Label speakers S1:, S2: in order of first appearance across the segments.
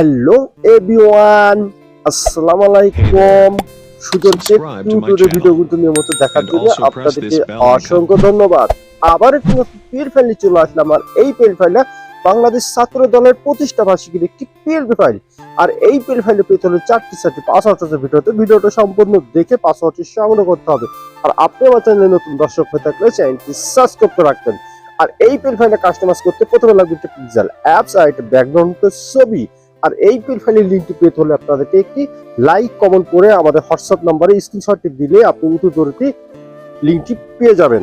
S1: Hello everyone আসসালামু আলাইকুম। Sujan take tutorial ভিডিওগুলো নিয়মিত দেখার জন্য আপনাদেরকে. অসংখ্য ধন্যবাদ। আবার একটি পেল ফাইলে চলে আসলাম আর এই পেল ফাইলটা বাংলাদেশ ছাত্র দলের প্রতিষ্ঠা বার্ষিকীর একটি পিএলপি ফাইল আর এই পেল ফাইলে পেতে হলে চারটি চারটি পাসওয়ার্ড আছে ভিডিওতে ভিডিওটা সম্পূর্ণ দেখে পাসওয়ার্ডটি সংগ্রহ করতে হবে। আর আপনি আমার চ্যানেলে নতুন দর্শক হয়ে থাকলে চ্যানেলটি সাবস্ক্রাইব করে রাখবেন। আর এই পেল ফাইলটা কাস্টমাইজ করতে প্রথমে লাগবে একটা পিক্সেল অ্যাপস আর একটা ব্যাকগ্রাউন্ড ছবি। আর এই পেল ফাইলের লিঙ্কটি পেতে হলে আপনাদেরকে একটি লাইক কমেন্ট করে আমাদের হোয়াটসঅ্যাপ নাম্বারে স্ক্রিনশটটি দিলে আপনি উত্তর দৌড়তে লিঙ্কটি পেয়ে যাবেন।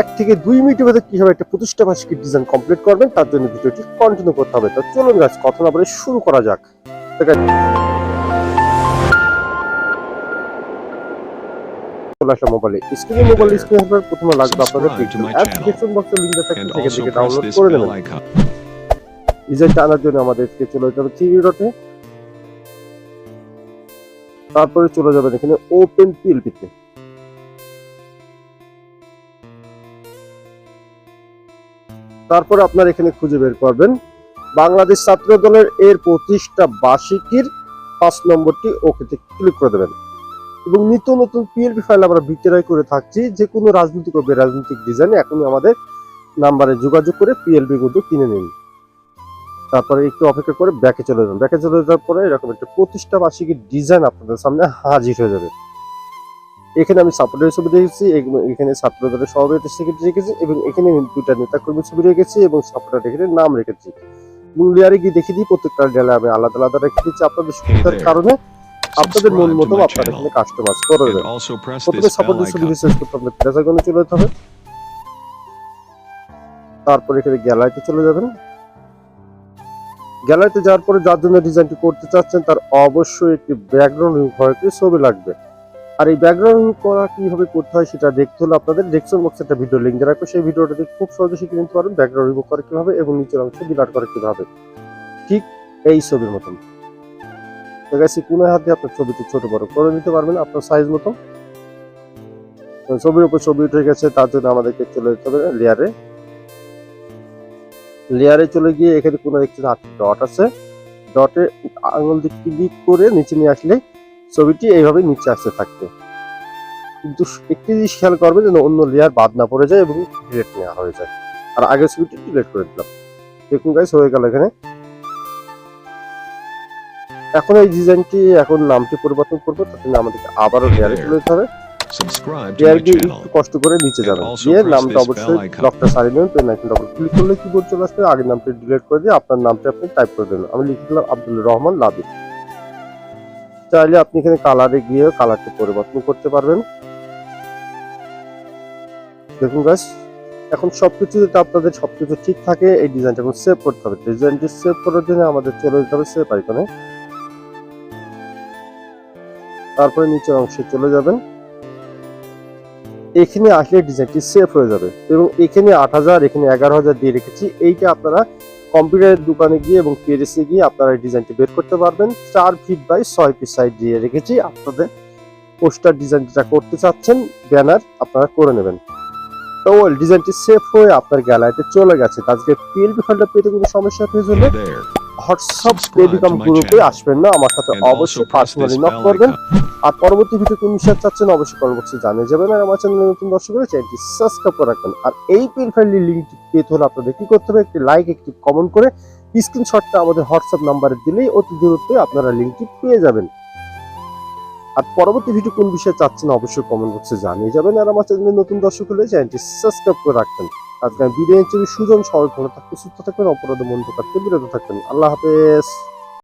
S1: এক থেকে দুই মিনিটের মধ্যে কীভাবে একটা প্রতিষ্ঠা বার্ষিকী ডিজাইন কমপ্লিট করবেন তার জন্য ভিডিওটি কন্টিনিউ করতে হবে। তো চলুন গাছ কথা না বলে শুরু করা যাক। ঠিক চলে আসলাম মোবাইলে স্ক্রিনে মোবাইল স্ক্রিনে প্রথমে লাগবে আপনাদের সেখান থেকে ডাউনলোড করে নেবেন। আনার জন্য আমাদেরকে চলে যেতে হবে থ্রি ডটে তারপরে চলে যাবেন এখানে ওপেন পিএলপিতে তারপরে আপনার এখানে খুঁজে বের করবেন, বাংলাদেশ ছাত্র দলের এর প্রতিষ্ঠা বার্ষিকীর পাঁচ নম্বরটি ওকেতে ক্লিক করে দেবেন। এবং নিত্য নতুন পিএলপি ফাইল আমরা বিক্রয় করে থাকছি, যে কোনো রাজনৈতিক ও বেরাজনৈতিক ডিজাইন এখনই আমাদের নাম্বারে যোগাযোগ করে পিএলপি কিন্তু কিনে নিন। তারপরে একটু অপেক্ষা করে ব্যাকে চলে যাবেন ব্যাকে চলে যাওয়ার পরে এরকম একটা প্রতিষ্ঠা বার্ষিকীর ডিজাইন আপনাদের সামনে হাজির হয়ে যাবে। এখানে আমি সাপোর্টের ছবি দেখেছি এখানে ছাত্রদের সভাপতি সেক্রেটারি রেখেছি এবং এখানে দুটা নেতা কর্মীর ছবি রেখেছি এবং সাপোর্টার এখানে নাম রেখেছি। এবং লেয়ারে গিয়ে দেখে দিই প্রত্যেকটা ডেলে আমি আলাদা আলাদা রেখে দিচ্ছি আপনাদের সুবিধার কারণে। আপনাদের মন মতো আপনারা এখানে কাস্টমাইজ করে দেবেন। প্রথমে সাপোর্টের ছবি. রিসার্চ করতে প্লেস আইকনে চলে যেতে হবে। তারপর এখানে গ্যালারিতে চলে যাবেন। গ্যালারিতে যাওয়ার পরে যার জন্য ডিজাইনটি করতে চাচ্ছেন, তার অবশ্যই একটি ব্যাকগ্রাউন্ড ঘরে একটি ছবি লাগবে। আর এই ব্যাকগ্রাউন্ড রিমুভ করা কীভাবে করতে হয় সেটা দেখতে হলে আপনাদের ডেস্কটপ বক্সে একটা ভিডিও লিঙ্ক দেওয়া সেই ভিডিওটা দেখে খুব সহজে শিখে নিতে পারবেন ব্যাকগ্রাউন্ড রিমুভ করে কীভাবে এবং নিচের অংশ ডিলাট করে কীভাবে। ঠিক এই ছবির মতন। তো গাইস কোনো হাত আপনার ছবিটি ছোট বড় করে নিতে পারবেন, আপনার সাইজ মতো ছবির উপর ছবি উঠে গেছে, তার জন্য আমাদেরকে চলে যেতে হবে লেয়ারে লেয়ারে চলে গিয়ে এখানে কোনো দেখছেন আটটি ডট আছে। ডটে আঙুল দিয়ে ক্লিক করে নিচে নিয়ে আসলে ছবিটি এইভাবে নিচে আসতে থাকবে। কিন্তু একটি জিনিস খেয়াল করবে যেন অন্য লেয়ার বাদ না পড়ে যায় এবং ডিলেট নেওয়া হয়ে যায়। আর আগের ছবিটি ডিলেট করে দিলাম। দেখুন গাইস হয়ে গেল এখানে। এখন এই ডিজাইনটি এখন নামটি পরিবর্তন করব তার জন্য আমাদেরকে আবারও লেয়ারে চলে যেতে হবে। একটু কষ্ট করে নিচে যাবেন।
S2: press
S1: নামটা অবশ্যই. লকটা সারিয়ে নেবেন পেন আইকন ডবল ক্লিক করলে কিবোর্ড চলে আসবে। আগের নামটা ডিলিট করে দিয়ে আপনার নামটা আপনি টাইপ করে দেবেন। আমি লিখে দিলাম আব্দুল রহমান লাবিব। চাইলে আপনি এখানে কালারে গিয়ে কালারটি পরিবর্তন করতে পারবেন। দেখুন গাছ এখন সবকিছু যাতে আপনাদের সবকিছু ঠিক থাকে। এই ডিজাইনটা এখন সেভ করতে হবে। ডিজাইনটি সেভ করার জন্য আমাদের চলে যেতে হবে সেভ আইকনে তারপরে নিচের অংশে চলে যাবেন। এখানে আসলে ডিজাইনটি সেভ হয়ে যাবে। এবং এখানে আট হাজার, এখানে এগারো হাজার দিয়ে রেখেছি। এইটা আপনারা কম্পিউটারের দোকানে গিয়ে এবং পেরেসে গিয়ে আপনারা ডিজাইনটি বের করতে পারবেন। চার ফিট বাই ছয় ফিট সাইড দিয়ে রেখেছি। আপনাদের পোস্টার ডিজাইন যেটা করতে চাচ্ছেন ব্যানার আপনারা করে নেবেন। তো ওয়েল ডিজাইনটি সেভ হয়ে আপনার গ্যালারিতে চলে গেছে। আজকে পিএলপি ফাইলটা পেতে কোনো সমস্যা
S2: There.
S1: হোয়াটসঅ্যাপ টেলিগ্রাম গ্রুপে আসবেন না আমার সাথে অবশ্যই পার্সোনালি নক করবেন। আর পরবর্তী ভিডিও কোন বিষয় চাচ্ছেন অবশ্যই কমেন্ট বক্সে জানিয়ে যাবেন। আর আমার চ্যানেলে নতুন দর্শকরা চ্যানেলটি সাবস্ক্রাইব করে রাখবেন। আর এই ফাইলের লিঙ্কটি পেতে হলে আপনাদের কি করতে হবে? একটি লাইক একটি কমেন্ট করে স্ক্রিনশটটা আমাদের হোয়াটসঅ্যাপ নাম্বারে দিলেই অতি দূরত্বে আপনারা লিঙ্কটি পেয়ে যাবেন। আর পরবর্তী ভিডিও কোন বিষয়ে চাচ্ছেন অবশ্যই কমেন্ট বক্সে জানিয়ে যাবেন। আর আমার চ্যানেলে নতুন দর্শক হলে চ্যানেলটি সাবস্ক্রাইব করে রাখবেন। আজকে নিচ্ছি সুজন সবাই ভালো থাকবেন, সুস্থ থাকবেন, অপরাধ মন্দ থাকতে বিরত থাকবেন। আল্লাহ হাফেজ।